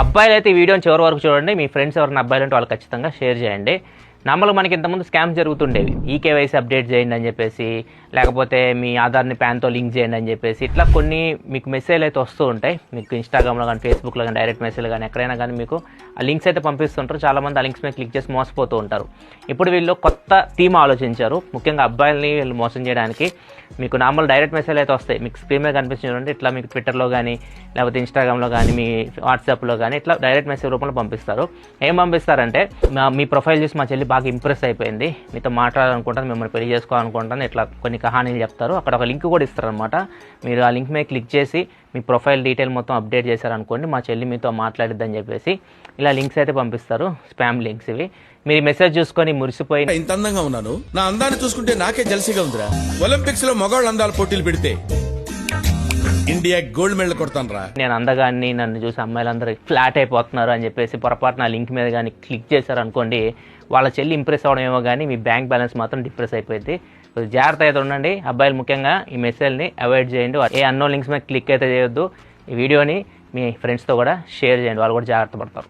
అబ్బాయిలు అయితే ఈ వీడియోని చివరి వరకు చూడండి. మీ ఫ్రెండ్స్ ఎవరైనా అబ్బాయిలు ఉంటే వాళ్ళు ఖచ్చితంగా షేర్ చేయండి. నమ్మలు మనకి ఇంతకుముందు స్కామ్స్ జరుగుతుండేవి. ఈ కేవైసీ అప్డేట్ చేయండి అని చెప్పేసి లేకపోతే మీ ఆధార్ని ప్యాన్తో లింక్ చేయండి అని చెప్పేసి ఇట్లా కొన్ని మీకు మెసేజ్లు అయితే వస్తూ ఉంటాయి. మీకు ఇన్స్టాగ్రామ్లో కానీ ఫేస్బుక్లో కానీ డైరెక్ట్ మెసేజ్ కానీ ఎక్కడైనా కానీ మీకు ఆ లింక్స్ అయితే పంపిస్తుంటారు. చాలామంది ఆ లింక్స్ మీద క్లిక్ చేసి మోసపోతూ ఉంటారు. ఇప్పుడు వీళ్ళు కొత్త థీమ్ ఆలోచించారు. ముఖ్యంగా అబ్బాయిల్ని వీళ్ళు మోసం చేయడానికి మీకు నార్మల్ డైరెక్ట్ మెసేజ్ అయితే వస్తాయి. మీకు స్క్రీన్ మీద కనిపిస్తుంది ఇట్లా మీకు ట్విట్టర్లో కానీ లేకపోతే ఇన్స్టాగ్రామ్లో కానీ మీ వాట్సాప్లో కానీ ఇట్లా డైరెక్ట్ మెసేజ్ రూపంలో పంపిస్తారు. ఏం పంపిస్తారంటే మా- మీ ప్రొఫైల్ చూసి మా చెల్లి బాగా ఇంప్రెస్ అయిపోయింది. మీతో మాట్లాడాలనుకుంటాను మిమ్మల్ని పెళ్ళి చేసుకోవాలనుకుంటాను ఇట్లా కొన్ని కహానీలు చెప్తారు. అక్కడ ఒక లింక్ కూడా ఇస్తారనమాట మీరు ఆ లింక్ మీద క్లిక్ చేసి మీ ప్రొఫైల్ డీటెయిల్ మొత్తం అప్డేట్ చేశారనుకోండి మా చెల్లి మీతో మాట్లాడిద్దని చెప్పేసి ఇలా లింక్స్ అయితే పంపిస్తారు స్పామ్ లింక్స్ ఇవి. మీరు మెసేజ్ చూసుకొని మురిసిపోయి ఇంత అందంగా ఉన్నాను. నా అందాన్ని చూసుకుంటే నాకే జలసిగా ఉందిరా. ఒలింపిక్స్లో మగవాళ్ళ అందాల పోటీలు పెడితే ఇండియా గోల్డ్ మెడల్ కొడతాను రా నేను అందగాన్ని నన్ను చూసి అమ్మాయిలందరూ ఫ్లాట్ అయిపోతున్నారు అని చెప్పేసి పొరపాటున లింక్ మీద కానీ క్లిక్ చేశారు అనుకోండి వాళ్ళ చెల్లి ఇంప్రెస్ అవడం ఏమో కానీ మీ బ్యాంక్ బ్యాలెన్స్ మాత్రం డిప్రెస్ అయిపోయింది. జాగ్రత్త అయితే ఉండండి. అబ్బాయిలు ముఖ్యంగా ఈ మెసేజ్ని అవాయిడ్ చేయండి. ఏ అన్నో లింక్స్ మీద క్లిక్ అయితే చేయొద్దు. ఈ వీడియోని మీ ఫ్రెండ్స్తో కూడా షేర్ చేయండి. వాళ్ళు కూడా జాగ్రత్త పడతారు.